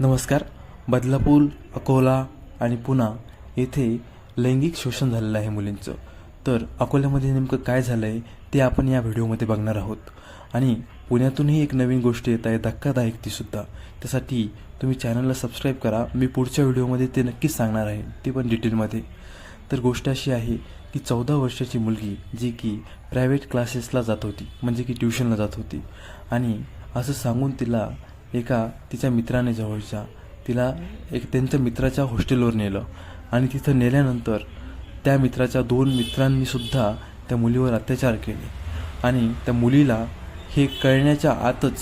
नमस्कार. बदलापूर अकोला आणि पुणा येथे लैंगिक शोषण झालेलं आहे मुलींचं. तर अकोल्यामध्ये नेमकं काय झालं आहे ते आपण या व्हिडिओमध्ये बघणार आहोत. आणि पुण्यातूनही एक नवीन गोष्ट येत आहे धक्कादायक तीसुद्धा त्यासाठी तुम्ही चॅनलला सबस्क्राईब करा. मी पुढच्या व्हिडिओमध्ये ते नक्कीच सांगणार आहे ते पण डिटेलमध्ये तर गोष्ट अशी आहे की चौदा वर्षाची मुलगी जी की प्रायव्हेट क्लासेसला जात होती म्हणजे की ट्युशनला जात होती. आणि असं सांगून तिला एका तिच्या मित्राने जवळच्या तिला एक त्यांच्या मित्राच्या हॉस्टेलवर नेलं. आणि तिथं नेल्यानंतर त्या मित्राच्या दोन मित्रांनीसुद्धा त्या मुलीवर अत्याचार केले. आणि त्या मुलीला हे कळण्याच्या आतच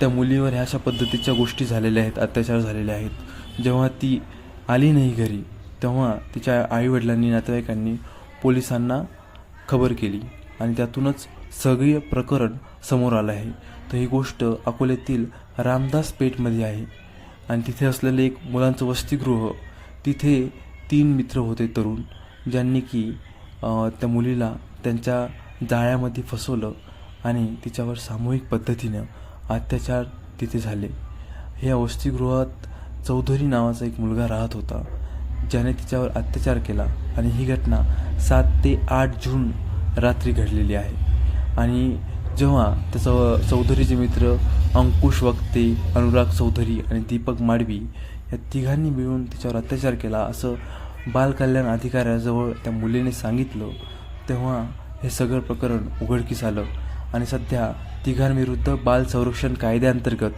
त्या मुलीवर ह्या अशा पद्धतीच्या गोष्टी झालेल्या आहेत अत्याचार झालेले आहेत. जेव्हा ती आली नाही घरी तेव्हा तिच्या आईवडिलांनी नातेवाईकांनी पोलिसांना खबर केली. आणि त्यातूनच सगळे प्रकरण समोर आलं आहे. तर ही गोष्ट अकोल्यातील रामदास पेठमध्ये आहे. आणि तिथे असलेले एक मुलांचं वसतिगृह तिथे तीन मित्र होते तरुण ज्यांनी की त्या मुलीला त्यांच्या जाळ्यामध्ये फसवलं आणि तिच्यावर सामूहिक पद्धतीनं अत्याचार तिथे झाले. ह्या वसतिगृहात चौधरी नावाचा एक मुलगा राहत होता. ज्याने तिच्यावर अत्याचार केला आणि ही घटना सात ते आठ जून रात्री घडलेली आहे. आणि जेव्हा त्याचं चौधरीचे मित्र अंकुश वक्ते अनुराग चौधरी आणि दीपक माडवी या तिघांनी मिळून तिच्यावर अत्याचार केला असं बालकल्याण अधिकाऱ्याजवळ त्या मुलीने सांगितलं तेव्हा हे सगळं प्रकरण उघडकीस आलं आणि सध्या तिघांविरुद्ध बाल संरक्षण कायद्याअंतर्गत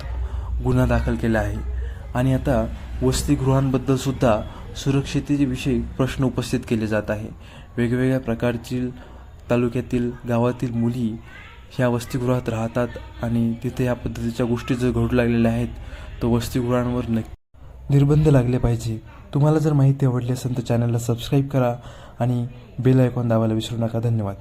गुन्हा दाखल केला आहे. आणि आता वसतिगृहांबद्दलसुद्धा सुद्धा प्रश्न उपस्थित केले जात आहे. वेगवेगळ्या प्रकारची तालुक्यातील गावातील मुली ह्या वसतिगृहात राहतात आणि तिथे या पद्धतीच्या गोष्टी जर घडू लागलेल्या आहेत तर वसतिगृहांवर नक्की निर्बंध लागले पाहिजे. तुम्हाला जर माहिती आवडली असेल तर चॅनलला सबस्क्राईब करा आणि बेल आयकॉन दाबायला विसरू नका. धन्यवाद.